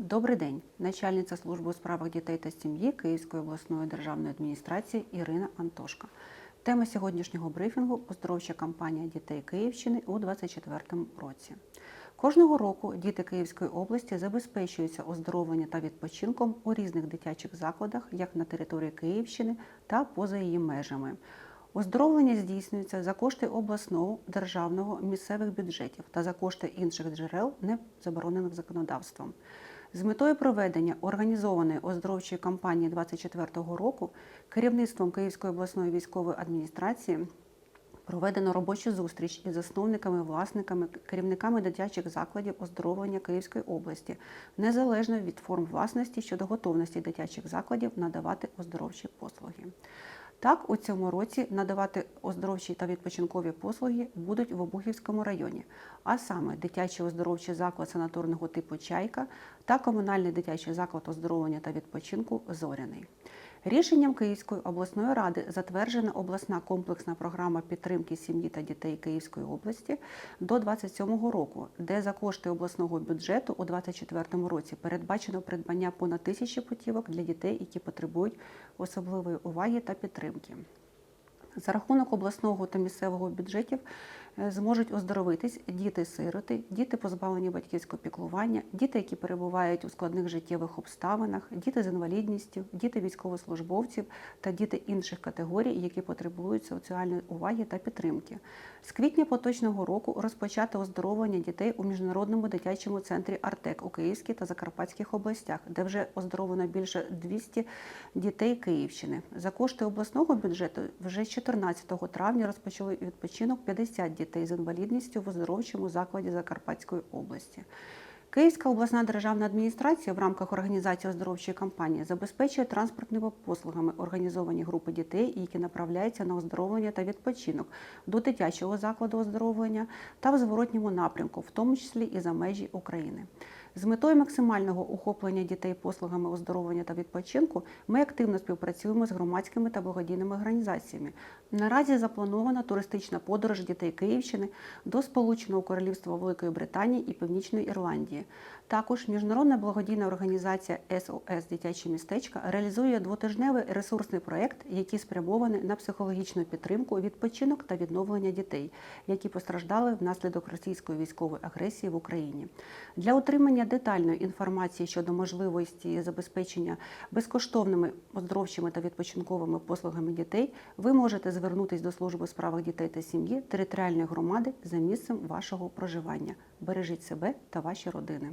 Добрий день, начальниця служби у справах дітей та сім'ї Київської обласної державної адміністрації Ірина Антошка. Тема сьогоднішнього брифінгу оздоровча кампанія дітей Київщини у 2024 році. Кожного року діти Київської області забезпечуються оздоровленням та відпочинком у різних дитячих закладах, як на території Київщини та поза її межами. Оздоровлення здійснюється за кошти обласного, державного, місцевих бюджетів та за кошти інших джерел, не заборонених законодавством. З метою проведення організованої оздоровчої кампанії 2024 року керівництвом Київської обласної військової адміністрації проведено робочу зустріч із засновниками, власниками, керівниками дитячих закладів оздоровлення Київської області, незалежно від форм власності щодо готовності дитячих закладів надавати оздоровчі послуги. Так, у цьому році надавати оздоровчі та відпочинкові послуги будуть в Обухівському районі, а саме дитячий оздоровчий заклад санаторного типу Чайка та комунальний дитячий заклад оздоровлення та відпочинку Зоряний. Рішенням Київської обласної ради затверджена обласна комплексна програма підтримки сім'ї та дітей Київської області до 2027 року, де за кошти обласного бюджету у 2024 році передбачено придбання понад тисячі путівок для дітей, які потребують особливої уваги та підтримки. За рахунок обласного та місцевого бюджетів е, зможуть оздоровитись діти-сироти, діти позбавлені батьківського піклування, діти, які перебувають у складних життєвих обставинах, діти з інвалідністю, діти військовослужбовців та діти інших категорій, які потребують соціальної уваги та підтримки. З квітня поточного року розпочато оздоровлення дітей у міжнародному дитячому центрі Артек у Київській та Закарпатських областях, де вже оздоровлено більше 200 дітей Київщини. За кошти обласного бюджету вже 14 травня розпочали відпочинок 50 дітей з інвалідністю в оздоровчому закладі Закарпатської області. Київська обласна державна адміністрація в рамках організації оздоровчої кампанії забезпечує транспортними послугами організовані групи дітей, які направляються на оздоровлення та відпочинок до дитячого закладу оздоровлення та в зворотньому напрямку, в тому числі і за межі України. З метою максимального охоплення дітей послугами оздоровлення та відпочинку ми активно співпрацюємо з громадськими та благодійними організаціями. Наразі запланована туристична подорож дітей Київщини до Сполученого Королівства Великої Британії і Північної Ірландії. Також міжнародна благодійна організація СОС Дитячі містечка реалізує двотижневий ресурсний проєкт, який спрямований на психологічну підтримку, відпочинок та відновлення дітей, які постраждали внаслідок російської військової агресії в Україні. Для отримання детальної інформації щодо можливості забезпечення безкоштовними оздоровчими та відпочинковими послугами дітей, ви можете звернутися до служби у справах дітей та сім'ї територіальної громади за місцем вашого проживання. Бережіть себе та ваші родини.